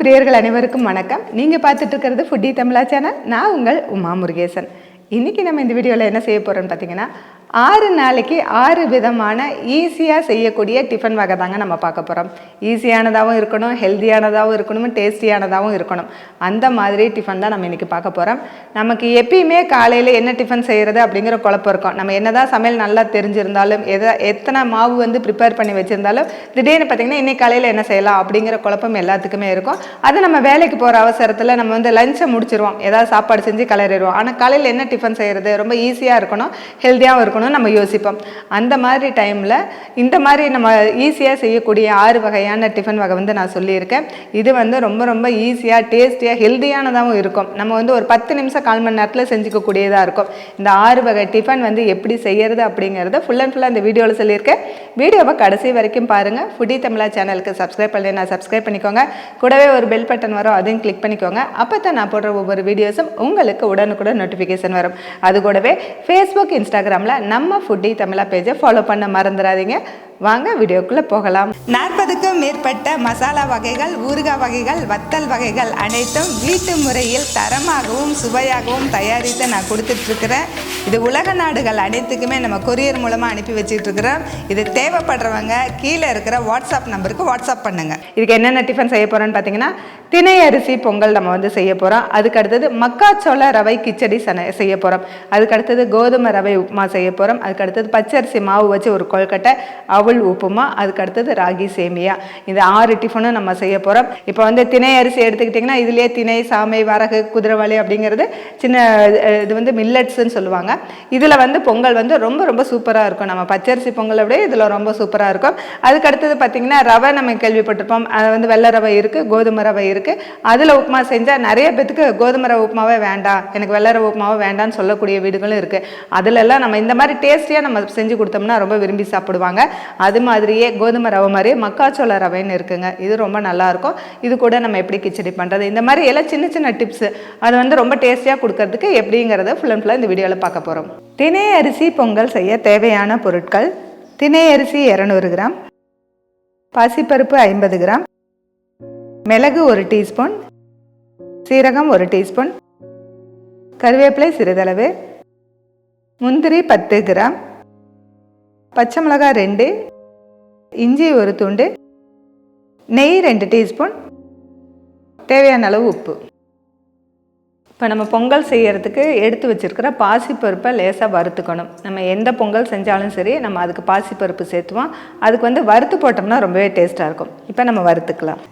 பிரியர்கள் அனைவருக்கும் வணக்கம். நீங்கள் பார்த்துட்டு இருக்கிறது ஃபுட்டி தமிழா சேனல் நான் உங்கள் உமா முருகேசன். இன்றைக்கி நம்ம இந்த வீடியோவில் என்ன செய்ய போகிறோம்னு பார்த்தீங்கன்னா ஆறு நாளைக்கு ஆறு விதமான ஈஸியாக செய்யக்கூடிய டிஃபன் வகை தாங்க நம்ம பார்க்க போகிறோம் ஈஸியானதாகவும் இருக்கணும் ஹெல்த்தியானதாகவும் இருக்கணும் டேஸ்டியானதாகவும் இருக்கணும். அந்த மாதிரி டிஃபன் தான் நம்ம இன்றைக்கி பார்க்க போகிறோம் நமக்கு எப்பயுமே காலையில் என்ன டிஃபன் செய்கிறது அப்படிங்கிற குழப்பம் இருக்கும். நம்ம என்னதான் சமையல் நல்லா தெரிஞ்சிருந்தாலும் எதை எத்தனை மாவு வந்து ப்ரிப்பேர் பண்ணி வச்சுருந்தாலும் திடீர்னு பார்த்திங்கன்னா இன்றைக்கி காலையில் என்ன செய்யலாம் அப்படிங்கிற குழப்பம் எல்லாத்துக்குமே இருக்கும். அது நம்ம வேலைக்கு போகிற அவசரத்தில் நம்ம வந்து லஞ்சை முடிச்சிருவோம். ஏதாவது சாப்பாடு செஞ்சு கலரிடுவோம் ஆனால் காலையில் என்ன டிஃபன் செய்கிறது ரொம்ப ஈஸியாக இருக்கணும் ஹெல்த்தியாகவும் இருக்கணும். நம்ம யோசிப்போம். அந்த மாதிரி டைமில் இந்த மாதிரி நம்ம ஈஸியாக செய்யக்கூடிய ஆறு வகையான டிஃபன் வகை வந்து நான் சொல்லியிருக்கேன். இது வந்து ரொம்ப ரொம்ப ஈஸியாக டேஸ்டியாக ஹெல்த்தியானதாகவும் இருக்கும். நம்ம வந்து ஒரு பத்து நிமிஷம் கால் மணி நேரத்தில் செஞ்சுக்கக்கூடியதாக இருக்கும். இந்த ஆறு வகை டிஃபன் வந்து எப்படி செய்யறது அப்படிங்கிறத ஃபுல் அண்ட் ஃபுல்லாக இந்த வீடியோவில் சொல்லியிருக்கேன். வீடியோவை கடைசி வரைக்கும் பாருங்கள் ஃபுடி தமிழா சேனலுக்கு சப்ஸ்கிரைப் பண்ணி நான் சப்ஸ்கிரைப் பண்ணிக்கோங்க. கூடவே ஒரு பெல் பட்டன் வரும் அதையும் கிளிக் பண்ணிக்கோங்க. அப்போ தான் நான் போடுற ஒவ்வொரு வீடியோஸும் உங்களுக்கு உடனுக்குடன் நோட்டிஃபிகேஷன் வரும். அது கூடவே ஃபேஸ்புக் இன்ஸ்டாகிராமில் நம்ம ஃபுட்டி தமிழா பேஜை ஃபாலோ பண்ண மறந்துடாதீங்க வாங்க வீடியோக்குள்ளே போகலாம். நாற்பதுக்கும் மேற்பட்ட மசாலா வகைகள் ஊறுகாய் வகைகள் வத்தல் வகைகள் அனைத்தும் வீட்டு முறையில் தரமாகவும் சுவையாகவும் தயாரித்து நான் கொடுத்துட்ருக்குறேன். இது உலக நாடுகள் அனைத்துக்குமே நம்ம கொரியர் மூலமாக அனுப்பி வச்சிட்ருக்குறோம். இது தேவைப்படுறவங்க கீழே இருக்கிற வாட்ஸ்அப் நம்பருக்கு வாட்ஸ்அப் பண்ணுங்கள் இதுக்கு என்னென்ன டிஃபன் செய்ய போகிறோன்னு பார்த்தீங்கன்னா திணை அரிசி பொங்கல் நம்ம வந்து செய்ய போகிறோம் அதுக்கு அடுத்தது மக்காச்சோள ரவை கிச்சடி செய்ய போகிறோம் அதுக்கு அடுத்தது கோதுமை ரவை உப்புமா செய்ய போகிறோம் அதுக்கு அடுத்தது பச்சரிசி மாவு வச்சு ஒரு கொழுக்கட்டை அவல் உப்புமா அதுக்கு அடுத்தது ராகி சேமியா. இந்த ஆறு டிஃபனும் நம்ம செய்ய போகிறோம் இப்போ வந்து திணை அரிசி எடுத்துக்கிட்டிங்கன்னா இதுலேயே திணை சாமை வரகு குதிரைவாளி அப்படிங்கிறது சின்ன இது வந்து மில்லட்ஸ்ன்னு சொல்லுவாங்க. இதில் வந்து பொங்கல் வந்து ரொம்ப ரொம்ப சூப்பராக இருக்கும். நம்ம பச்சரிசி பொங்கலை விட இதில் ரொம்ப சூப்பராக இருக்கும். அதுக்கு அடுத்தது பார்த்திங்கன்னா ரவை நம்ம கேள்விப்பட்டிருப்போம். அது வந்து வெள்ளை ரவை இருக்குது கோதுமை ரவை இருக்குது அதில் உப்புமா செஞ்சால் நிறைய பேத்துக்கு கோதுமை ரவை உப்புமாவே வேண்டாம். எனக்கு வெள்ளை ரவை உப்புமாவே வேண்டாம்னு சொல்லக்கூடிய வீடுகளும் இருக்குது அதிலெல்லாம் நம்ம இந்த மாதிரி டேஸ்டியாக நம்ம செஞ்சு கொடுத்தோம்னா ரொம்ப விரும்பி சாப்பிடுவாங்க. அது மாதிரியே கோதுமை ரவை மாதிரி மக்காச்சோள ரவைன்னு இருக்குங்க. இது ரொம்ப நல்லாயிருக்கும். இது கூட நம்ம எப்படி கிச்சடி பண்ணுறது இந்த மாதிரி எல்லாம் சின்ன சின்ன டிப்ஸு அது வந்து ரொம்ப டேஸ்டியாக கொடுக்கறதுக்கு எப்படிங்கிறத ஃபுல் அண்ட் ஃபுல்லாக இந்த வீடியோவில் பார்க்க போகிறோம் தினை அரிசி பொங்கல் செய்ய தேவையான பொருட்கள். தினை அரிசி இரநூறு கிராம். பாசிப்பருப்பு ஐம்பது கிராம். மிளகு ஒரு டீஸ்பூன். சீரகம் ஒரு டீஸ்பூன். கருவேப்பிலை சிறிதளவு. முந்திரி பத்து கிராம். பச்சை மிளகாய் ரெண்டு இஞ்சி ஒரு துண்டு நெய் ரெண்டு டீஸ்பூன் தேவையான அளவு உப்பு. இப்போ நம்ம பொங்கல் செய்கிறதுக்கு எடுத்து வச்சிருக்கிற பாசிப்பருப்பை லேசாக வறுத்துக்கணும். நம்ம எந்த பொங்கல் செஞ்சாலும் சரி நம்ம அதுக்கு பாசிப்பருப்பு சேர்த்துவோம். அதுக்கு வந்து வறுத்து போட்டோம்னா ரொம்பவே டேஸ்ட்டாக இருக்கும். இப்போ நம்ம வறுத்துக்கலாம்.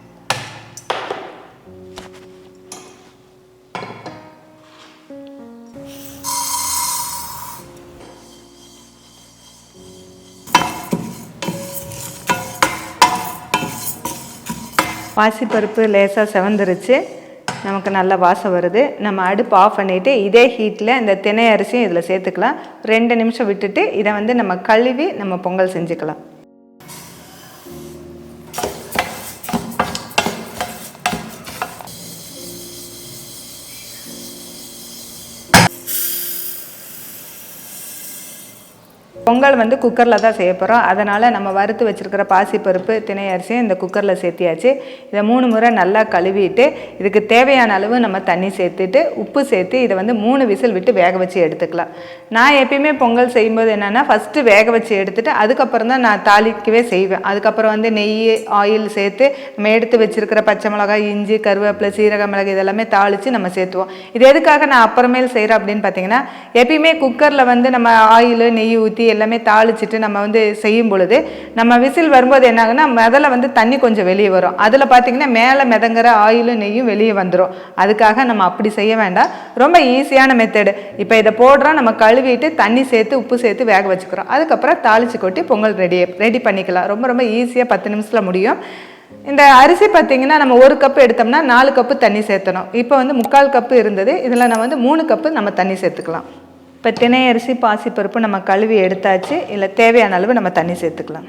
பாசிப்பருப்பு லேசாக செவந்துருச்சு. நமக்கு நல்ல வாசம் வருது. நம்ம அடுப்பு ஆஃப் பண்ணிவிட்டு இதே ஹீட்டில் இந்த திணை அரிசியும் இதில் சேர்த்துக்கலாம். ரெண்டு நிமிஷம் விட்டுட்டு இதை வந்து நம்ம கழுவி நம்ம பொங்கல் செஞ்சுக்கலாம். பொங்கல் வந்து குக்கரில் தான் செய்ய போகிறோம் அதனால் நம்ம வறுத்து வச்சுருக்கிற பாசிப்பருப்பு திணை அரிசியும் இந்த குக்கரில் சேர்த்தியாச்சு. இதை மூணு முறை நல்லா கழுவிட்டு இதுக்கு தேவையான அளவு நம்ம தண்ணி சேர்த்துட்டு உப்பு சேர்த்து இதை வந்து மூணு விசில் விட்டு வேக வச்சு எடுத்துக்கலாம். நான் எப்பயுமே பொங்கல் செய்யும்போது என்னென்னா ஃபஸ்ட்டு வேக வச்சு எடுத்துட்டு அதுக்கப்புறம் தான் நான் தாளிக்கவே செய்வேன். அதுக்கப்புறம் வந்து நெய் ஆயில் சேர்த்து நம்ம எடுத்து வச்சுருக்கிற பச்சை மிளகாய் இஞ்சி கருவேப்பிலை சீரக மிளகு இதெல்லாமே தாளித்து நம்ம சேர்த்துவோம். இது எதுக்காக நான் அப்புறமேல் செய்கிறேன் அப்படின்னு பார்த்தீங்கன்னா எப்பயுமே குக்கரில் வந்து நம்ம ஆயில் நெய் ஊற்றி எல்லாமே எல்லாமே தாளிச்சிட்டு நம்ம வந்து செய்யும் பொழுது நம்ம விசில் வரும்போது என்ன ஆகுனா முதல்ல வந்து தண்ணி கொஞ்சம் வெளியே வரும். அதில் பார்த்தீங்கன்னா மேலே மிதங்குற ஆயிலும் நெய்யும் வெளியே வந்துடும் அதுக்காக நம்ம அப்படி செய்ய வேண்டாம். ரொம்ப ஈஸியான மெத்தடு இப்போ இதை போடுறோம் நம்ம கழுவிட்டு தண்ணி சேர்த்து உப்பு சேர்த்து வேக வச்சுக்கிறோம். அதுக்கப்புறம் தாளிச்சு கொட்டி பொங்கல் ரெடி ரெடி பண்ணிக்கலாம். ரொம்ப ரொம்ப ஈஸியாக பத்து நிமிஷத்தில் முடியும். இந்த அரிசி பார்த்தீங்கன்னா நம்ம ஒரு கப்பு எடுத்தோம்னா நாலு கப்பு தண்ணி சேர்த்தணும். இப்போ வந்து முக்கால் கப்பு இருந்தது. இதில் நம்ம வந்து மூணு கப்பு நம்ம தண்ணி சேர்த்துக்கலாம். இப்போ தினையரிசி அரிசி பாசிப்பருப்பு நம்ம கழுவி எடுத்தாச்சு இல்லை தேவையான அளவு நம்ம தண்ணி சேர்த்துக்கலாம்.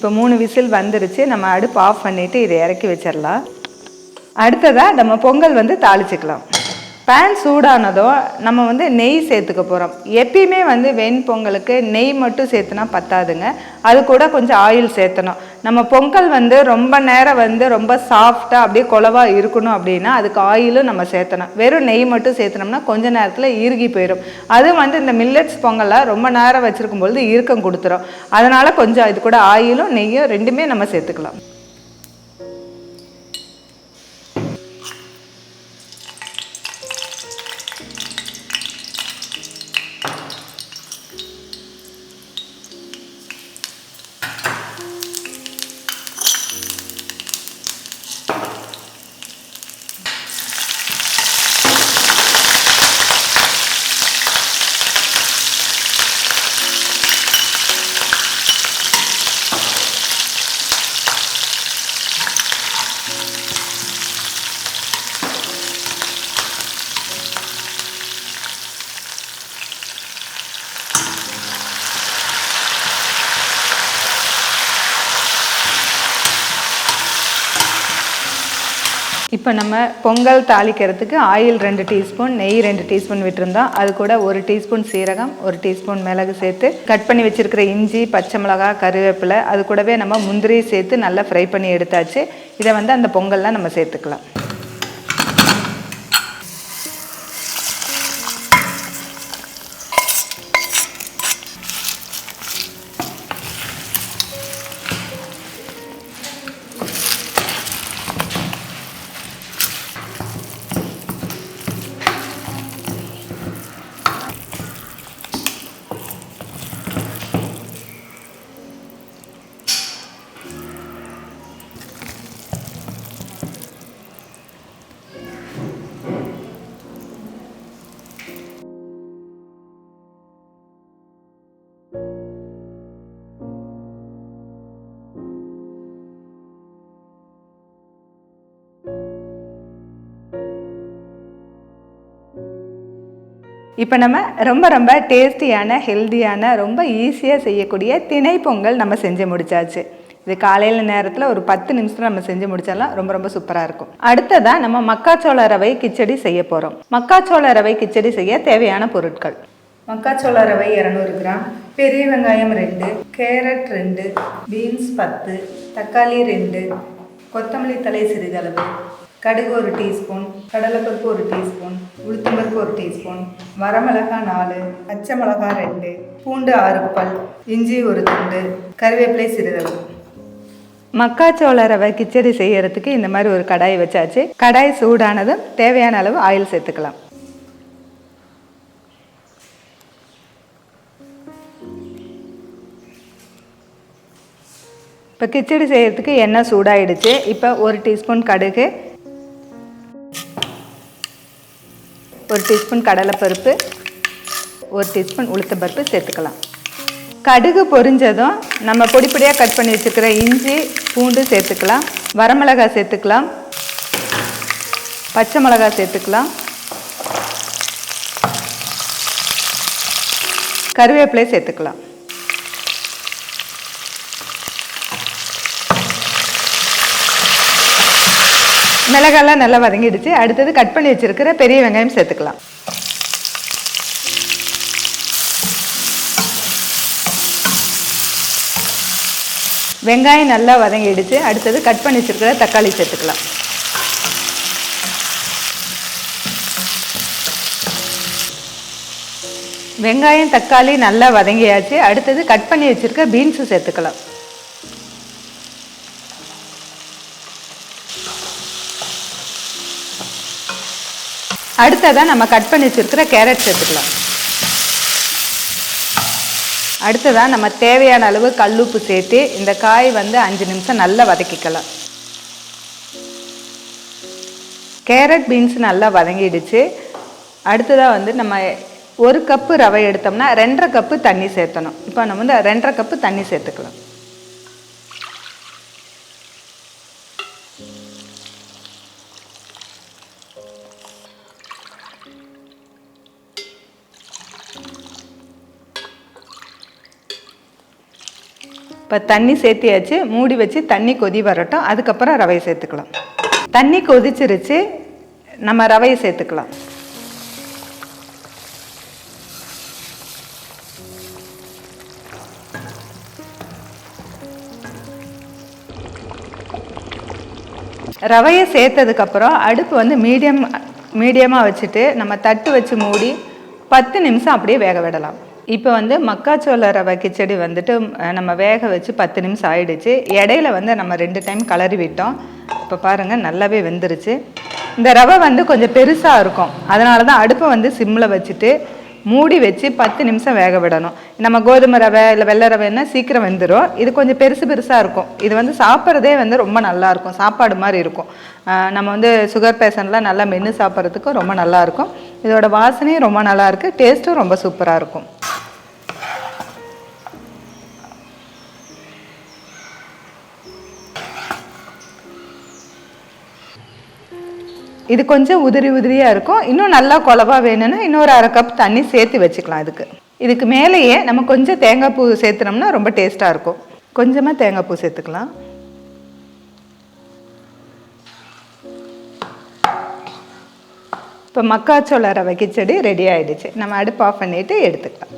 இப்போ மூணு விசில் வந்துருச்சு. நம்ம அடுப்பு ஆஃப் பண்ணிவிட்டு இதை இறக்கி வச்சிடலாம். அடுத்ததாக நம்ம பொங்கல் வந்து தாளிச்சுக்கலாம். பேன் சூடானதும் நம்ம வந்து நெய் சேர்த்துக்க போகிறோம் எப்பயுமே வந்து வெண்பொங்கலுக்கு நெய் மட்டும் சேர்த்துனா பத்தாதுங்க. அது கூட கொஞ்சம் ஆயில் சேர்த்தணும். நம்ம பொங்கல் வந்து ரொம்ப நேரம் வந்து ரொம்ப சாஃப்டாக அப்படியே குழவா இருக்கணும் அப்படின்னா அதுக்கு ஆயிலும் நம்ம சேர்த்தணும். வெறும் நெய் மட்டும் சேர்த்தனோம்னா கொஞ்ச நேரத்தில் இறுகி போயிடும் அதுவும் வந்து இந்த மில்லட்ஸ் பொங்கலை ரொம்ப நேரம் வச்சுருக்கும் பொழுது இறுக்கம் கொடுத்துரும். அதனால் கொஞ்சம் இது கூட ஆயிலும் நெய்யும் ரெண்டுமே நம்ம சேர்த்துக்கலாம். இப்போ நம்ம பொங்கல் தாளிக்கிறதுக்கு ஆயில் ரெண்டு டீஸ்பூன் நெய் ரெண்டு டீஸ்பூன் விட்டுருந்தோம். அது கூட ஒரு டீஸ்பூன் சீரகம் ஒரு டீஸ்பூன் மிளகு சேர்த்து கட் பண்ணி வச்சுருக்கிற இஞ்சி பச்சை மிளகாய் கருவேப்பிலை அது கூடவே நம்ம முந்திரி சேர்த்து நல்லா ஃப்ரை பண்ணி எடுத்தாச்சு. இதை வந்து அந்த பொங்கல்லாம் நம்ம சேர்த்துக்கலாம். இப்போ நம்ம ரொம்ப ரொம்ப டேஸ்டியான ஹெல்த்தியான ரொம்ப ஈஸியாக செய்யக்கூடிய திணை பொங்கல் நம்ம செஞ்சு முடிச்சாச்சு. இது காலையில் நேரத்தில் ஒரு பத்து நிமிஷத்தில் நம்ம செஞ்சு முடிச்சாலாம் ரொம்ப ரொம்ப சூப்பராக இருக்கும். அடுத்ததாக நம்ம மக்காச்சோள ரவை கிச்சடி செய்ய போகிறோம் மக்காச்சோள ரவை கிச்சடி செய்ய தேவையான பொருட்கள். மக்காச்சோள ரவை இரநூறு கிராம் பெரிய வெங்காயம் ரெண்டு கேரட் ரெண்டு பீன்ஸ் பத்து தக்காளி ரெண்டு கொத்தமல்லி தலை சிறிதளவு கடுகு ஒரு டீஸ்பூன் கடலைப்பருப்பு ஒரு டீஸ்பூன் உளுத்தம்பருப்பு ஒரு டீஸ்பூன் வரமிளகாய் நாலு பச்சை மிளகாய் ரெண்டு பூண்டு ஆறு பல் இஞ்சி ஒரு துண்டு கருவேப்பிலை சிறிதளவு. மக்காச்சோள ரவை கிச்சடி செய்யறதுக்கு இந்த மாதிரி ஒரு கடாய் வச்சாச்சு. கடாய் சூடானதும் தேவையான அளவு ஆயில் சேர்த்துக்கலாம். இப்போ கிச்சடி செய்யறதுக்கு எண்ணெய் சூடாயிடுச்சு. இப்போ ஒரு டீஸ்பூன் கடுகு ஒரு டீஸ்பூன் கடலைப்பருப்பு ஒரு டீஸ்பூன் உளுத்தம்பருப்பு சேர்த்துக்கலாம். கடுகு பொரிஞ்சதும் நம்ம பொடி பொடியாக கட் பண்ணி வச்சுருக்கிற இஞ்சி பூண்டு சேர்த்துக்கலாம். வரமிளகாய் சேர்த்துக்கலாம். பச்சை மிளகாய் சேர்த்துக்கலாம். கருவேப்பிலை சேர்த்துக்கலாம். மிளகாலாம் நல்லா வதங்கிடுச்சு. அடுத்தது கட் பண்ணி வச்சிருக்கிற பெரிய வெங்காயம் சேர்த்துக்கலாம். வெங்காயம் நல்லா வதங்கிடுச்சு. அடுத்தது கட் பண்ணி வச்சிருக்கிற தக்காளி சேர்த்துக்கலாம். வெங்காயம் தக்காளி நல்லா வதங்கியாச்சு. அடுத்தது கட் பண்ணி வச்சிருக்க பீன்ஸு சேர்த்துக்கலாம். அடுத்ததாக நம்ம கட் பண்ணி வச்சுருக்கிற கேரட் சேர்த்துக்கலாம் அடுத்ததாக நம்ம தேவையான அளவு கல்லுப்பு சேர்த்து இந்த காய் வந்து அஞ்சு நிமிஷம் நல்லா வதக்கிக்கலாம். கேரட் பீன்ஸ் நல்லா வதங்கிடுச்சு. அடுத்ததாக வந்து நம்ம ஒரு கப்பு ரவை எடுத்தோம்னா ரெண்டரை கப்பு தண்ணி சேர்த்தணும். இப்போ நம்ம வந்து ரெண்டரை கப்பு தண்ணி சேர்த்துக்கலாம். இப்போ தண்ணி சேர்த்தியாச்சு மூடி வச்சு தண்ணி கொதி வரட்டும் அதுக்கப்புறம் ரவையை சேர்த்துக்கலாம். தண்ணி கொதிச்சிருச்சு நம்ம ரவையை சேர்த்துக்கலாம். ரவையை சேர்த்ததுக்கப்புறம் அடுப்பு வந்து மீடியம் மீடியமாக வச்சுட்டு நம்ம தட்டு வச்சு மூடி பத்து நிமிஷம் அப்படியே வேக விடலாம். இப்போ வந்து மக்காச்சோள ரவை கிச்சடி வந்துட்டு நம்ம வேக வச்சு பத்து நிமிஷம் ஆயிடுச்சு. இடையில வந்து நம்ம ரெண்டு டைம் கலரி விட்டோம். இப்போ பாருங்கள் நல்லாவே வெந்துருச்சு. இந்த ரவை வந்து கொஞ்சம் பெருசாக இருக்கும். அதனால தான் அடுப்பை வந்து சிம்மில் வச்சுட்டு மூடி வச்சு பத்து நிமிஷம் வேக விடணும். நம்ம கோதுமை ரவை இல்லை வெள்ளை ரவைன்னா சீக்கிரம் வெந்துடும் இது கொஞ்சம் பெருசு பெருசாக இருக்கும். இது வந்து சாப்பிட்றதே வந்து ரொம்ப நல்லா இருக்கும். சாப்பாடு மாதிரி இருக்கும். நம்ம வந்து சுகர் பேஷண்ட்லாம் நல்லா மென்று சாப்பிட்றதுக்கும் ரொம்ப நல்லா இருக்கும். இதோட வாசனையும் ரொம்ப நல்லா இருக்கு. டேஸ்ட்டும் ரொம்ப சூப்பராக இருக்கும். இது கொஞ்சம் உதிரி உதிரியாக இருக்கும். இன்னும் நல்லா குழவா வேணும்னா இன்னொரு அரை கப் தண்ணி சேர்த்து வச்சுக்கலாம் இதுக்கு. இதுக்கு மேலேயே நம்ம கொஞ்சம் தேங்காய் பூ சேர்த்துனோம்னா ரொம்ப டேஸ்ட்டாக இருக்கும். கொஞ்சமாக தேங்காய் பூ சேர்த்துக்கலாம். இப்போ மக்காச்சோள ரவை கிச்சடி ரெடி ஆகிடுச்சு நம்ம அடுப்பு ஆஃப் பண்ணிவிட்டு எடுத்துக்கலாம்.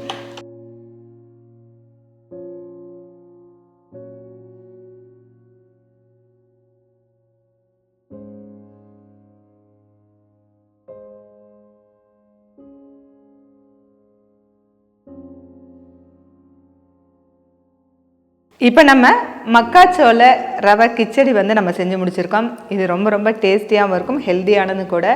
இப்போ நம்ம மக்காச்சோள ரவை கிச்சடி வந்து நம்ம செஞ்சு முடிச்சிருக்கோம். இது ரொம்ப ரொம்ப டேஸ்டியாகவும் இருக்கும் ஹெல்த்தியானது கூட.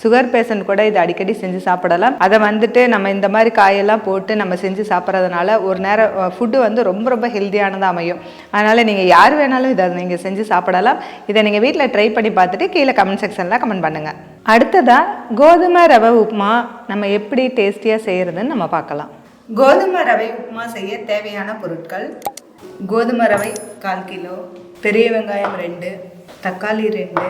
சுகர் பேஷண்ட் கூட இது அடிக்கடி செஞ்சு சாப்பிடலாம். அதை வந்துட்டு நம்ம இந்த மாதிரி காயெல்லாம் போட்டு நம்ம செஞ்சு சாப்பிட்றதுனால ஒரு நேரம் ஃபுட்டு வந்து ரொம்ப ரொம்ப ஹெல்த்தியானதாக அமையும். அதனால் நீங்கள் யார் வேணாலும் இதை நீங்கள் செஞ்சு சாப்பிடலாம். இதை நீங்கள் வீட்டில் ட்ரை பண்ணி பார்த்துட்டு கீழே கமெண்ட் செக்ஷனில் கமெண்ட் பண்ணுங்கள் அடுத்ததாக கோதுமை ரவை உப்புமா நம்ம எப்படி டேஸ்டியாக செய்கிறதுன்னு நம்ம பார்க்கலாம். கோதுமை ரவை உப்புமா செய்ய தேவையான பொருட்கள் கோதுமை ரவை கால் கிலோ பெரிய வெங்காயம் ரெண்டு தக்காளி ரெண்டு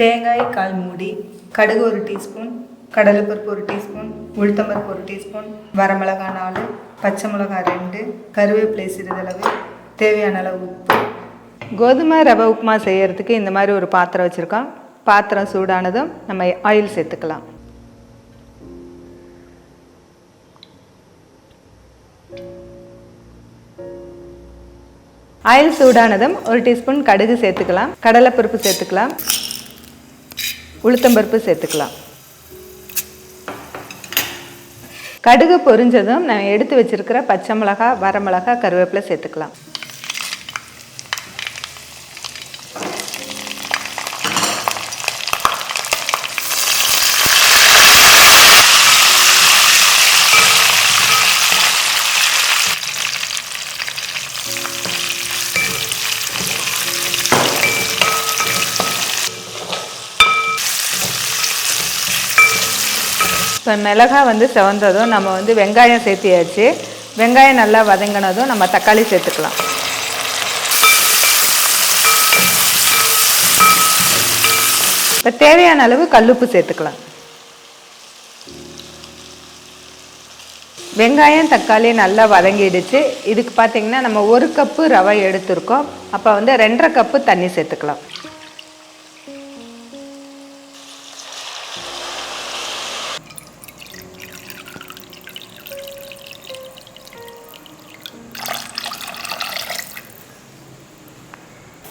தேங்காய் கால் மூடி கடுகு ஒரு டீஸ்பூன் கடலைப்பருப்பு ஒரு டீஸ்பூன் உளுத்தம்பருப்பு ஒரு டீஸ்பூன் வரமிளகா நாலு பச்சை மிளகாய் ரெண்டு கருவேப்பிலை சிறிதளவு தேவையான அளவு உப்பு. கோதுமை ரவை உப்புமா செய்கிறதுக்கு இந்த மாதிரி ஒரு பாத்திரம் வச்சுருக்கோம். பாத்திரம் சூடானதும் நம்ம ஆயில் சேர்த்துக்கலாம். ஆயில் சூடானதும் ஒரு டீஸ்பூன் கடுகு சேர்த்துக்கலாம் கடலைப்பருப்பு சேர்த்துக்கலாம் உளுத்தம்பருப்பு சேர்த்துக்கலாம். கடுகு பொரிஞ்சதும் நான் எடுத்து வச்சிருக்கிற பச்சை மிளகா வரமிளகா கருவேப்பிலை சேர்த்துக்கலாம். இப்போ மிளகாய் வந்து செவந்ததும் நம்ம வந்து வெங்காயம் சேர்த்தியாச்சு. வெங்காயம் நல்லா வதங்கினதும் நம்ம தக்காளி சேர்த்துக்கலாம். இப்போ தேவையான அளவு கல்லுப்பு சேர்த்துக்கலாம். வெங்காயம் தக்காளி நல்லா வதங்கிடுச்சு. இதுக்கு பார்த்தீங்கன்னா நம்ம ஒரு கப்பு ரவை எடுத்திருக்கோம். அப்போ வந்து ரெண்டரை கப்பு தண்ணி சேர்த்துக்கலாம்.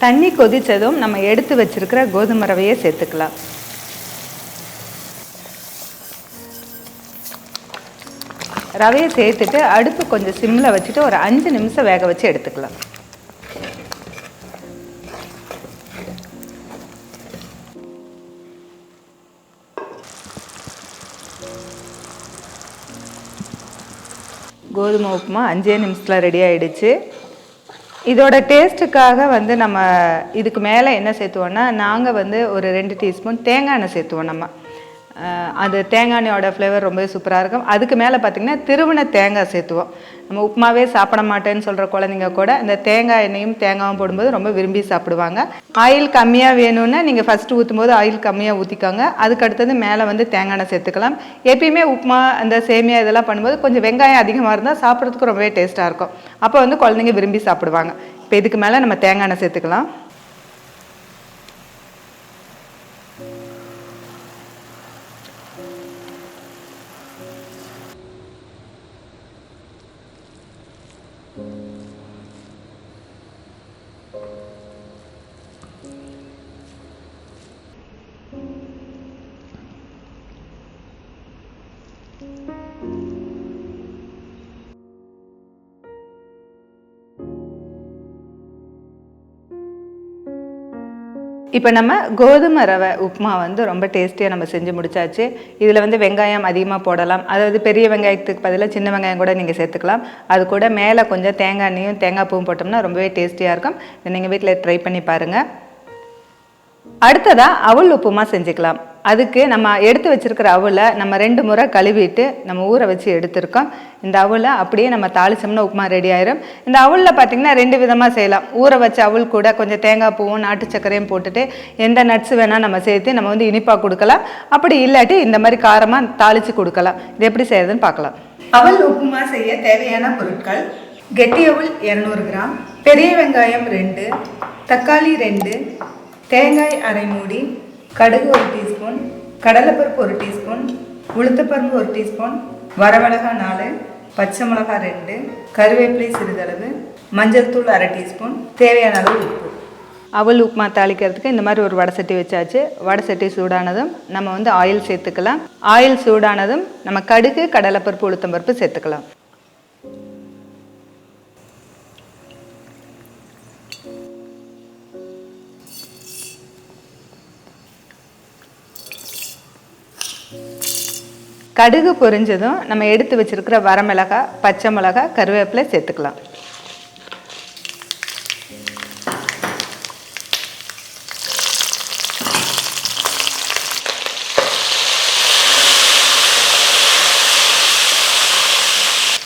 தண்ணி கொதித்ததும் நம்ம எடுத்து வச்சிருக்கிற கோதுமை ரவையை சேர்த்துக்கலாம். ரவையை சேர்த்துட்டு அடுப்பு கொஞ்சம் சிம்மில் வச்சுட்டு ஒரு அஞ்சு நிமிஷம் வேக வச்சு எடுத்துக்கலாம். கோதுமை உப்புமா அஞ்சே நிமிஷத்தில் ரெடி ஆகிடுச்சு இதோட டேஸ்ட்டுக்காக வந்து நம்ம இதுக்கு மேலே என்ன சேர்த்துவோன்னா நாங்கள் வந்து ஒரு ரெண்டு டீஸ்பூன் தேங்காய் எண்ணெய் சேர்த்துவோம் நம்ம. அது தேங்காய் எண்ணெயோட ஃப்ளேவர் ரொம்ப சூப்பராக இருக்கும். அதுக்கு மேலே பார்த்திங்கன்னா திருவண தேங்காய் சேர்த்துவோம். நம்ம உப்புமாவே சாப்பிட மாட்டேன்னு சொல்கிற குழந்தைங்க கூட இந்த தேங்காய் எண்ணெயும் தேங்காயும் போடும்போது ரொம்ப விரும்பி சாப்பிடுவாங்க. ஆயில் கம்மியாக வேணும்னா நீங்கள் ஃபஸ்ட்டு ஊற்றும் போது ஆயில் கம்மியாக ஊற்றிக்கோங்க அதுக்கு அடுத்தது மேலே வந்து தேங்காய் எண்ணெய் சேர்த்துக்கலாம். எப்பயுமே உப்புமா அந்த சேமியா இதெல்லாம் பண்ணும்போது கொஞ்சம் வெங்காயம் அதிகமாக இருந்தால் சாப்பிட்றதுக்கு ரொம்பவே டேஸ்ட்டாக இருக்கும். அப்போ வந்து குழந்தைங்க விரும்பி சாப்பிடுவாங்க. இப்போ இதுக்கு மேலே நம்ம தேங்காய் எண்ணெய் சேர்த்துக்கலாம். இப்போ நம்ம கோதுமை ரவை உப்புமா வந்து ரொம்ப டேஸ்டியாக நம்ம செஞ்சு முடிச்சாச்சு. இதில் வந்து வெங்காயம் அதிகமாக போடலாம். அதாவது பெரிய வெங்காயத்துக்கு பதிலாக சின்ன வெங்காயம் கூட நீங்கள் சேர்த்துக்கலாம். அது கூட மேலே கொஞ்சம் தேங்காய் எண்ணெயும் தேங்காய் பூவும் போட்டோம்னா ரொம்பவே டேஸ்டியாக இருக்கும். நீங்கள் வீட்டில் ட்ரை பண்ணி பாருங்கள் அடுத்ததாக அவல் உப்புமா செஞ்சுக்கலாம். அதுக்கு நம்ம எடுத்து வச்சுருக்கிற அவலை நம்ம ரெண்டு முறை கழுவிட்டு நம்ம ஊற வச்சு எடுத்திருக்கோம். இந்த அவலை அப்படியே நம்ம தாளிச்சோம்னா உப்புமா ரெடி ஆயிரும். இந்த அவலில் பார்த்தீங்கன்னா ரெண்டு விதமாக செய்யலாம். ஊற வச்ச அவல் கூட கொஞ்சம் தேங்காய் பூவும் நாட்டு சர்க்கரையும் போட்டுட்டு எந்த நட்ஸ் வேணால் நம்ம சேர்த்து நம்ம வந்து இனிப்பாக கொடுக்கலாம். அப்படி இல்லாட்டி இந்த மாதிரி காரமாக தாளித்து கொடுக்கலாம். இது எப்படி செய்யறதுன்னு பார்க்கலாம். அவல் உப்புமா செய்ய தேவையான பொருட்கள் கெட்டி அவல் இரநூறு கிராம் பெரிய வெங்காயம் ரெண்டு தக்காளி ரெண்டு தேங்காய் அரை மூடி கடுகு ஒரு டீஸ்பூன் கடலைப்பருப்பு ஒரு டீஸ்பூன் உளுத்தப்பருப்பு ஒரு டீஸ்பூன் வரமிளகா நாலு பச்சை மிளகா ரெண்டு கருவேப்பிலை சிறிதளவு மஞ்சள் தூள் அரை டீஸ்பூன் தேவையான அளவு உப்பு. அவல் உப்புமா தாளிக்கிறதுக்கு இந்த மாதிரி ஒரு வடை சட்டி வச்சாச்சு. வடை சட்டி சூடானதும் நம்ம வந்து ஆயில் சேர்த்துக்கலாம். ஆயில் சூடானதும் நம்ம கடுகு கடலைப்பருப்பு உளுத்தம்பருப்பு சேர்த்துக்கலாம். கடுகு பொரிஞ்சதும் நம்ம எடுத்து வச்சிருக்கிற வரமிளகாய் பச்சை மிளகாய் கருவேப்பிலை சேர்த்துக்கலாம்.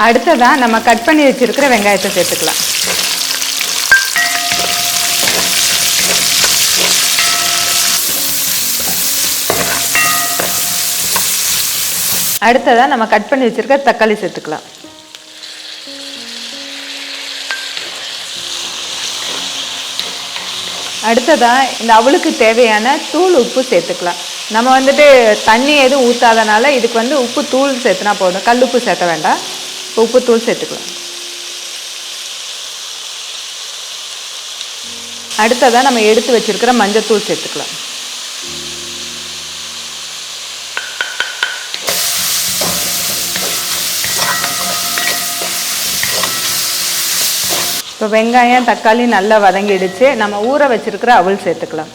அடுத்ததான் நம்ம கட் பண்ணி வச்சுருக்கிற வெங்காயத்தை சேர்த்துக்கலாம். அடுத்ததாக நம்ம கட் பண்ணி வச்சுருக்க தக்காளி சேர்த்துக்கலாம். அடுத்ததாக இந்த அவளுக்கு தேவையான தூள் உப்பு சேர்த்துக்கலாம். நம்ம வந்துட்டு தண்ணி எதுவும் ஊற்றாதனால இதுக்கு வந்து உப்பு தூள் சேர்த்துனா போதும். கல் உப்பு சேர்த்த வேண்டாம். உப்பு தூள் சேர்த்துக்கலாம். அடுத்ததாக நம்ம எடுத்து வச்சுருக்குற மஞ்சள் தூள் சேர்த்துக்கலாம். இப்போ வெங்காயம் தக்காளி நல்லா வதங்கிடுச்சு. நம்ம ஊற வச்சிருக்கிற அவல் சேர்த்துக்கலாம்.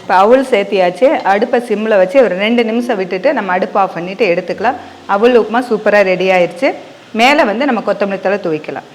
இப்போ அவுள் சேர்த்தியாச்சு. அடுப்பை சிம்மில் வச்சு ஒரு ரெண்டு நிமிஷம் விட்டுட்டு நம்ம அடுப்பு ஆஃப் பண்ணிவிட்டு எடுத்துக்கலாம். அவுள் உப்புமா சூப்பராக ரெடி ஆயிடுச்சு மேலே வந்து நம்ம கொத்தமல்லி தழை துவைக்கலாம்.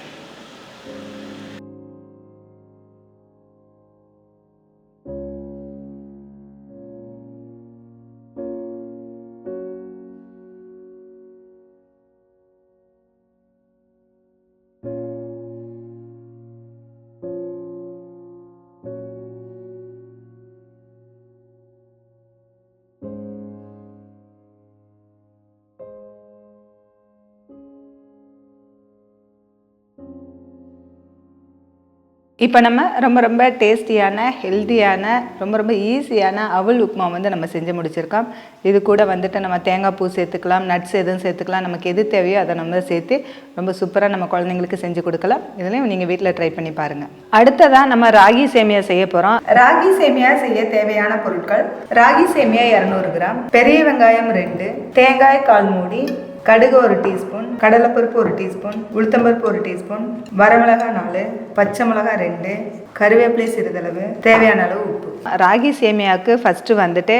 இப்போ நம்ம ரொம்ப ரொம்ப டேஸ்டியான ஹெல்த்தியான ரொம்ப ரொம்ப ஈஸியான அவல் உப்புமா வந்து நம்ம செஞ்சு முடிச்சிருக்கோம். இது கூட வந்துட்டு நம்ம தேங்காய் பூ சேர்த்துக்கலாம் நட்ஸ் எதுவும் சேர்த்துக்கலாம். நமக்கு எது தேவையோ அதை நம்ம சேர்த்து ரொம்ப சூப்பராக நம்ம குழந்தைங்களுக்கு செஞ்சு கொடுக்கலாம். இதுலேயும் நீங்கள் வீட்டில் ட்ரை பண்ணி பாருங்கள் அடுத்ததாக நம்ம ராகி சேமியா செய்ய போகிறோம் ராகி சேமியா செய்ய தேவையான பொருட்கள் ராகி சேமியா இரநூறு கிராம் பெரிய வெங்காயம் ரெண்டு தேங்காய் கால் மூடி கடுகு ஒரு டீஸ்பூன் கடலைப்பருப்பு ஒரு டீஸ்பூன் உளுத்தம்பருப்பு ஒரு டீஸ்பூன் வரமிளகாய் நாலு பச்சை மிளகாய் ரெண்டு கருவேப்பிலை சிறிதளவு தேவையான அளவு உப்பு. ராகி சேமியாவுக்கு ஃபஸ்ட்டு வந்துட்டு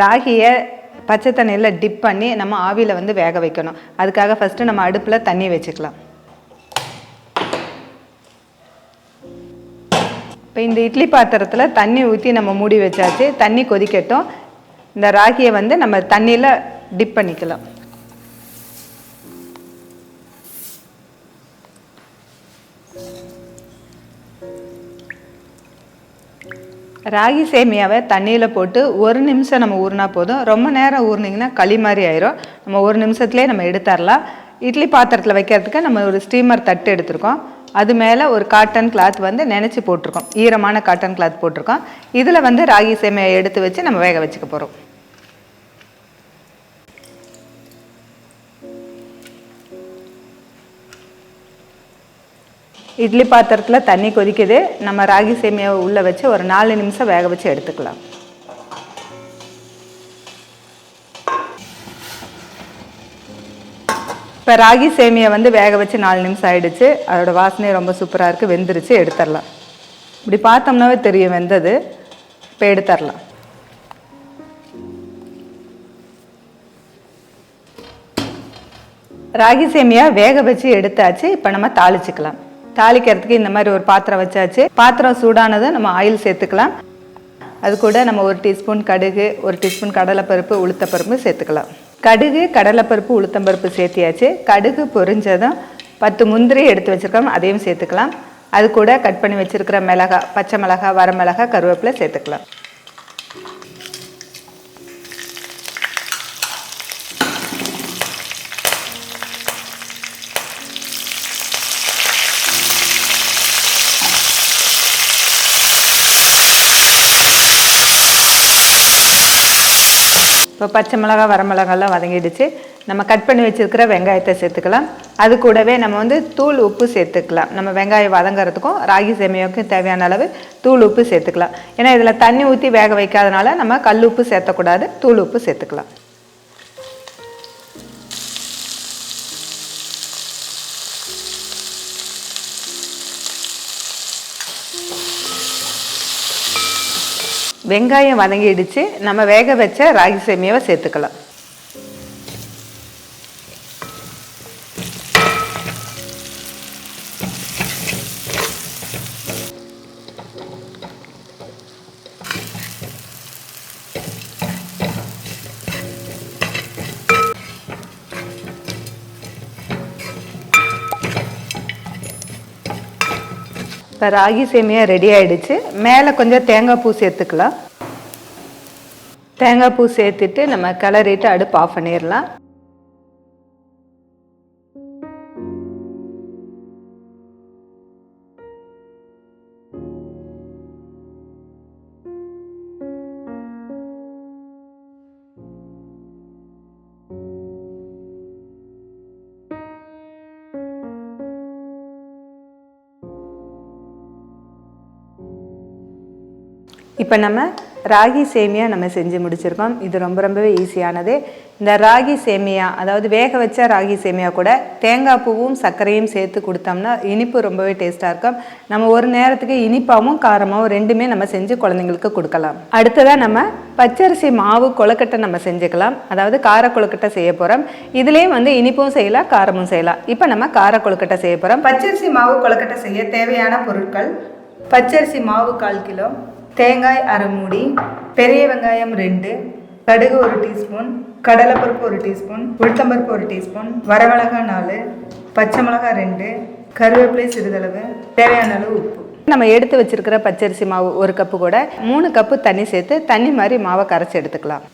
ராகியை பச்சை தண்ணியில் டிப் பண்ணி நம்ம ஆவியில் வந்து வேக வைக்கணும். அதுக்காக ஃபஸ்ட்டு நம்ம அடுப்பில் தண்ணி வச்சுக்கலாம். இப்போ இந்த இட்லி பாத்திரத்தில் தண்ணி ஊற்றி நம்ம மூடி வச்சாச்சு தண்ணி கொதிக்கட்டும். இந்த ராகியை வந்து நம்ம தண்ணியில் டிப் பண்ணிக்கலாம். ராகி சேமியாவை தண்ணியில் போட்டு ஒரு நிமிஷம் நம்ம ஊறினா போதும். ரொம்ப நேரம் ஊறினீங்கன்னா களி மாதிரி ஆயிரும். நம்ம ஒரு நிமிஷத்துலேயே நம்ம எடுத்துடலாம் இட்லி பாத்திரத்தில் வைக்கிறதுக்கு நம்ம ஒரு ஸ்டீமர் தட்டு எடுத்திருக்கோம். அது மேலே ஒரு காட்டன் கிளாத் வந்து நினச்சி போட்டிருக்கோம். ஈரமான காட்டன் கிளாத் போட்டிருக்கோம். இதில் வந்து ராகி சேமியை எடுத்து வச்சு நம்ம வேக வச்சுக்க போகிறோம் இட்லி பாத்திரத்தில் தண்ணி கொதிக்குது. நம்ம ராகி சேமியாவை உள்ளே வச்சு ஒரு நாலு நிமிஷம் வேக வச்சு எடுத்துக்கலாம். இப்போ ராகி சேமியா வந்து வேக வச்சு நாலு நிமிஷம் ஆகிடுச்சு அதோட வாசனை ரொம்ப சூப்பராக இருக்குது வெந்துருச்சு எடுத்துடலாம். இப்படி பார்த்தோம்னாவே தெரியும் வெந்தது. இப்போ எடுத்துடலாம். ராகி சேமியா வேக வச்சு எடுத்தாச்சு. இப்போ நம்ம தாளிச்சுக்கலாம். தாளிக்கிறதுக்கு இந்த மாதிரி ஒரு பாத்திரம் வச்சாச்சு. பாத்திரம் சூடானதை நம்ம ஆயில் சேர்த்துக்கலாம். அது கூட நம்ம ஒரு டீஸ்பூன் கடுகு ஒரு டீஸ்பூன் கடலைப்பருப்பு உளுத்தப்பருப்பு சேர்த்துக்கலாம். கடுகு கடலைப்பருப்பு உளுத்தம்பருப்பு சேர்த்தியாச்சு. கடுகு பொரிஞ்சதும் பத்து முந்திரி எடுத்து வச்சுருக்கோம் அதையும் சேர்த்துக்கலாம். அது கூட கட் பண்ணி வச்சுருக்கிற மிளகா பச்சை மிளகா வரமிளகா கருவேப்பிலை சேர்த்துக்கலாம். இப்போ பச்சை மிளகா வரமிளகாலாம் வதங்கிடுச்சு. நம்ம கட் பண்ணி வச்சுருக்கிற வெங்காயத்தை சேர்த்துக்கலாம். அது கூடவே நம்ம வந்து தூள் உப்பு சேர்த்துக்கலாம். நம்ம வெங்காயம் வதங்குறதுக்கும் ராகி சேமியாவுக்கும் தேவையான அளவு தூள் உப்பு சேர்த்துக்கலாம். ஏன்னா இதில் தண்ணி ஊற்றி வேக வைக்காதனால நம்ம கல் உப்பு சேர்த்தக்கூடாது தூள் உப்பு சேர்த்துக்கலாம். வெங்காயம் வதங்கிடுச்சு. நம்ம வேக வச்ச ராகி சேமியாவை சேர்த்துக்கலாம். இப்போ ராகி சேமியா ரெடி ஆகிடுச்சு மேலே கொஞ்சம் தேங்காய் பூ சேர்த்துக்கலாம். தேங்காய் பூ சேர்த்துட்டு நம்ம கிளறிட்டு அடுப்பு ஆஃப் பண்ணிடலாம். இப்போ நம்ம ராகி சேமியா நம்ம செஞ்சு முடிச்சிருக்கோம். இது ரொம்ப ரொம்பவே ஈஸியானது. இந்த ராகி சேமியா அதாவது வேக வச்ச ராகி சேமியா கூட தேங்காய் பூவும் சர்க்கரையும் சேர்த்து கொடுத்தோம்னா இனிப்பு ரொம்பவே டேஸ்ட்டாக இருக்கும். நம்ம ஒரு நேரத்துக்கு இனிப்பாகவும் காரமாகவும் ரெண்டுமே நம்ம செஞ்சு குழந்தைங்களுக்கு கொடுக்கலாம். அடுத்ததாக நம்ம பச்சரிசி மாவு கொழுக்கட்டை நம்ம செஞ்சுக்கலாம். அதாவது கார கொழுக்கட்டை செய்ய போகிறோம் இதுலேயும் வந்து இனிப்பும் செய்யலாம் காரமும் செய்யலாம். இப்போ நம்ம கார கொழுக்கட்டை செய்ய போகிறோம் பச்சரிசி மாவு கொழுக்கட்டை செய்ய தேவையான பொருட்கள் பச்சரிசி மாவு கால் கிலோ தேங்காய் அரை மூடி பெரிய வெங்காயம் ரெண்டு கடுகு ஒரு டீஸ்பூன் கடலைப்பருப்பு ஒரு டீஸ்பூன் உளுத்தம்பருப்பு ஒரு டீஸ்பூன் வரமிளகாய் நாலு பச்சை மிளகாய் ரெண்டு கருவேப்பிலை சிறிதளவு தேவையான அளவு உப்பு. நம்ம எடுத்து வச்சிருக்கிற பச்சரிசி மாவு ஒரு கப்பு கூட மூணு கப்பு தண்ணி சேர்த்து தண்ணி மாதிரி மாவை கரைச்சி எடுத்துக்கலாம்.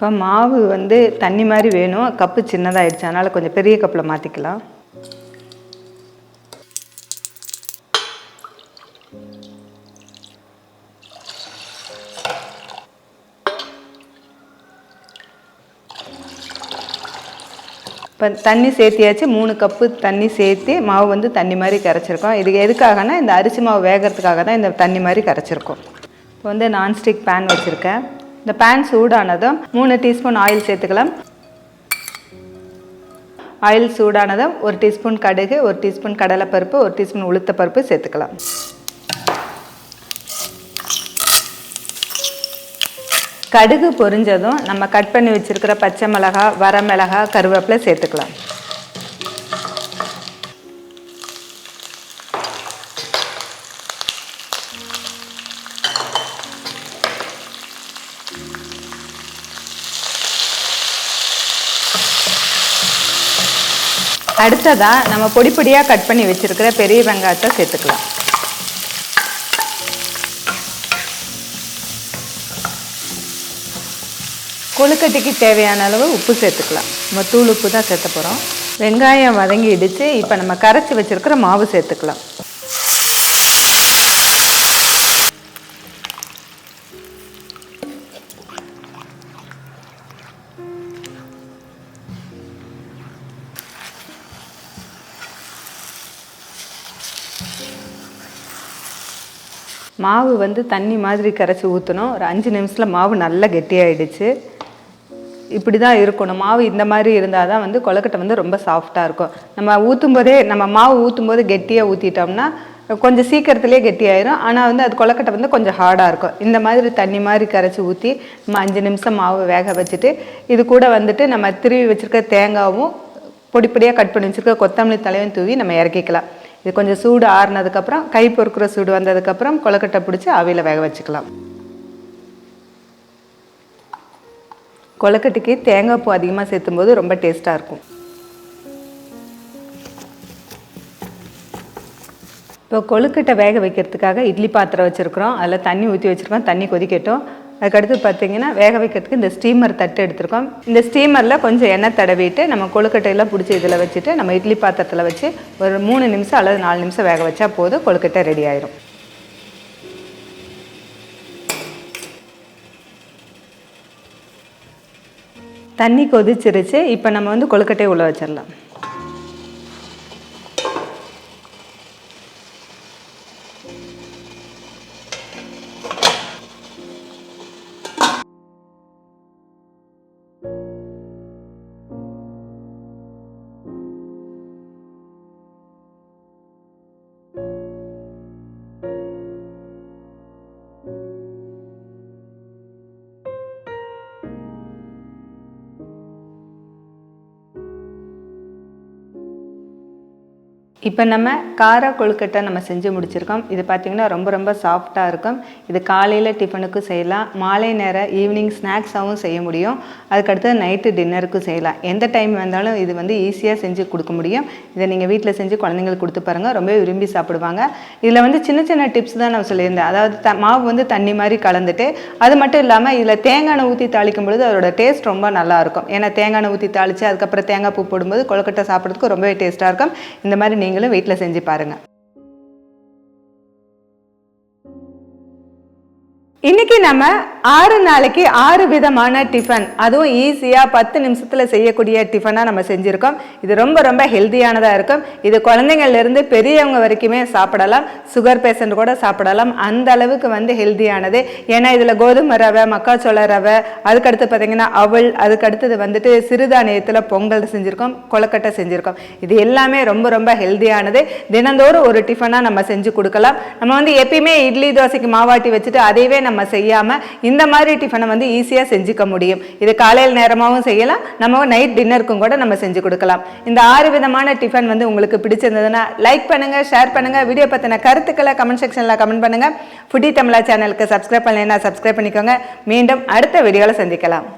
இப்போ மாவு வந்து தண்ணி மாதிரி வேணும். கப்பு சின்னதாகிடுச்சு அதனால் கொஞ்சம் பெரிய கப்பில் மாற்றிக்கலாம் இப்போ தண்ணி சேர்த்தியாச்சு. மூணு கப்பு தண்ணி சேர்த்து மாவு வந்து தண்ணி மாதிரி கரைச்சிருக்கோம். இதுக்கு எதுக்காகனா இந்த அரிசி மாவு வேகிறதுக்காக தான் இந்த தண்ணி மாதிரி கரைச்சிருக்கோம். இப்போ வந்து நான்ஸ்டிக் பேன் வச்சுருக்கேன். இந்த பேன் சூடானதும் மூணு டீஸ்பூன் ஆயில் சேர்த்துக்கலாம். ஆயில் சூடானதும் ஒரு டீஸ்பூன் கடுகு ஒரு டீஸ்பூன் கடலைப்பருப்பு ஒரு டீஸ்பூன் உளுத்தப்பருப்பு சேர்த்துக்கலாம். கடுகு பொரிஞ்சதும் நம்ம கட் பண்ணி வச்சுருக்கிற பச்சை மிளகா வரமிளகா கருவேப்பிலை சேர்த்துக்கலாம். அடுத்ததாக நம்ம பொடி பொடியாக கட் பண்ணி வச்சுருக்கிற பெரிய வெங்காயத்தை சேர்த்துக்கலாம். கொழுக்கட்டைக்கு தேவையான அளவு உப்பு சேர்த்துக்கலாம். நம்ம தூள் உப்பு தான் சேர்த்த போகிறோம் வெங்காயம் வதங்கி இடித்து இப்போ நம்ம கரைச்சி வச்சுருக்கிற மாவு சேர்த்துக்கலாம். மாவு வந்து தண்ணி மாதிரி கரைச்சி ஊற்றணும் ஒரு அஞ்சு நிமிஷத்தில் மாவு நல்லா கெட்டியாயிடுச்சு. இப்படி தான் இருக்கணும். மாவு இந்த மாதிரி இருந்தால் தான் வந்து கொழுக்கட்டை வந்து ரொம்ப சாஃப்டாக இருக்கும். நம்ம ஊற்றும் போதே நம்ம மாவு ஊற்றும் போது கெட்டியாக ஊற்றிட்டோம்னா கொஞ்சம் சீக்கிரத்துலேயே கெட்டியாயிரும். ஆனால் வந்து அது கொழுக்கட்டை வந்து கொஞ்சம் ஹார்டாக இருக்கும். இந்த மாதிரி தண்ணி மாதிரி கரைச்சி ஊற்றி நம்ம அஞ்சு நிமிஷம் மாவு வேக வச்சுட்டு இது கூட வந்துட்டு நம்ம திருவி வச்சுருக்க தேங்காவும் பொடி பொடியாக கட் பண்ணி வச்சுருக்க கொத்தமல்லி தலையும் தூவி நம்ம இறக்கிக்கலாம். இது கொஞ்சம் சூடு ஆறுனதுக்கப்புறம் கை பொறுக்கிற சூடு வந்ததுக்கப்புறம் கொழுக்கட்டை பிடிச்சி ஆவியில் வேக வச்சுக்கலாம். கொழுக்கட்டைக்கு தேங்காய் பூ அதிகமாக சேர்த்தும் போது ரொம்ப டேஸ்ட்டாக இருக்கும். இப்போ கொழுக்கட்டை வேக வைக்கிறதுக்காக இட்லி பாத்திரம் வச்சுருக்குறோம். அதில் தண்ணி ஊற்றி வச்சுருக்கோம். தண்ணி கொதிக்கட்டும். அதுக்கடுத்து பார்த்தீங்கன்னா வேக வைக்கிறதுக்கு இந்த ஸ்டீமர் தட்டு எடுத்திருக்கோம். இந்த ஸ்டீமரில் கொஞ்சம் எண்ணெய் தடவிட்டு நம்ம கொழுக்கட்டையெல்லாம் பிடிச்சி இதில் வச்சுட்டு நம்ம இட்லி பாத்திரத்தில் வச்சு ஒரு மூணு நிமிஷம் அல்லது நாலு நிமிஷம் வேக வச்சா போதும் கொழுக்கட்டை ரெடி ஆயிரும். தண்ணி கொதிச்சிருச்சு இப்போ நம்ம வந்து கொழுக்கட்டையை உள்ள வச்சிடலாம். இப்போ நம்ம கார கொழுக்கட்டை நம்ம செஞ்சு முடிச்சிருக்கோம். இது பார்த்திங்கன்னா ரொம்ப ரொம்ப சாஃப்டாக இருக்கும். இது காலையில் டிஃபனுக்கும் செய்யலாம். மாலை நேரம் ஈவினிங் ஸ்நாக்ஸாகவும் செய்ய முடியும். அதுக்கடுத்து நைட்டு டின்னருக்கும் செய்யலாம். எந்த டைம் வந்தாலும் இது வந்து ஈஸியாக செஞ்சு கொடுக்க முடியும். இதை நீங்கள் வீட்டில் செஞ்சு குழந்தைங்களுக்கு கொடுத்து பாருங்கள் ரொம்ப விரும்பி சாப்பிடுவாங்க. இதில் வந்து சின்ன சின்ன டிப்ஸ் தான் நான் சொல்லியிருந்தேன். அதாவது த மாவு வந்து தண்ணி மாதிரி கலந்துட்டு அது மட்டும் இல்லாமல் இதில் தேங்காய் ஊற்றி தாளிக்கும் பொழுது அதோட டேஸ்ட் ரொம்ப நல்லாயிருக்கும் ஏன்னா தேங்காய் ஊற்றி தாளித்து அதுக்கப்புறம் தேங்காய் பூ போடும்போது கொழுக்கட்டை சாப்பிட்றதுக்கு ரொம்பவே டேஸ்ட்டாக இருக்கும். இந்த மாதிரி நீங்களும் வீட்டில் செஞ்சு பாருங்கள் இன்னைக்கு நம்ம ஆறு நாளைக்கு ஆறு விதமான டிஃபன் அதுவும் ஈஸியாக பத்து நிமிஷத்தில் செய்யக்கூடிய டிஃபனாக நம்ம செஞ்சுருக்கோம். இது ரொம்ப ரொம்ப ஹெல்த்தியானதாக இருக்கும். இது குழந்தைங்கள்லேருந்து பெரியவங்க வரைக்குமே சாப்பிடலாம். சுகர் பேஷண்ட் கூட சாப்பிடலாம். அந்த அளவுக்கு வந்து ஹெல்த்தியானது ஏன்னா இதில் கோதுமை ரவை மக்காச்சோள ரவை அதுக்கடுத்து பார்த்தீங்கன்னா அவள் அதுக்கடுத்தது வந்துட்டு சிறுதானியத்தில் பொங்கல் செஞ்சுருக்கோம் கொழுக்கட்டை செஞ்சுருக்கோம். இது எல்லாமே ரொம்ப ரொம்ப ஹெல்த்தியானது தினந்தோறும் ஒரு டிஃபனாக நம்ம செஞ்சு கொடுக்கலாம். நம்ம வந்து எப்பயுமே இட்லி தோசைக்கு மாவாட்டி வச்சுட்டு அதையவே நம்ம செய்யாமல் இந்த மாதிரி டிஃபனை வந்து ஈஸியாக செஞ்சுக்க முடியும். இது காலையில் நேரமாகவும் செய்யலாம் நம்ம நைட் டின்னருக்கும் கூட நம்ம செஞ்சு கொடுக்கலாம். இந்த ஆறு விதமான டிஃபன் வந்து உங்களுக்கு பிடிச்சிருந்ததுன்னா லைக் பண்ணுங்கள் ஷேர் பண்ணுங்கள் வீடியோ பற்றின கருத்துக்களை கமெண்ட் செக்ஷனில் கமெண்ட் பண்ணுங்கள் ஃபுட்டி தமிழா சேனலுக்கு சப்ஸ்கிரைப் பண்ணலைன்னா சப்ஸ்கிரைப் பண்ணிக்கோங்க. மீண்டும் அடுத்த வீடியோவில் சந்திக்கலாம்.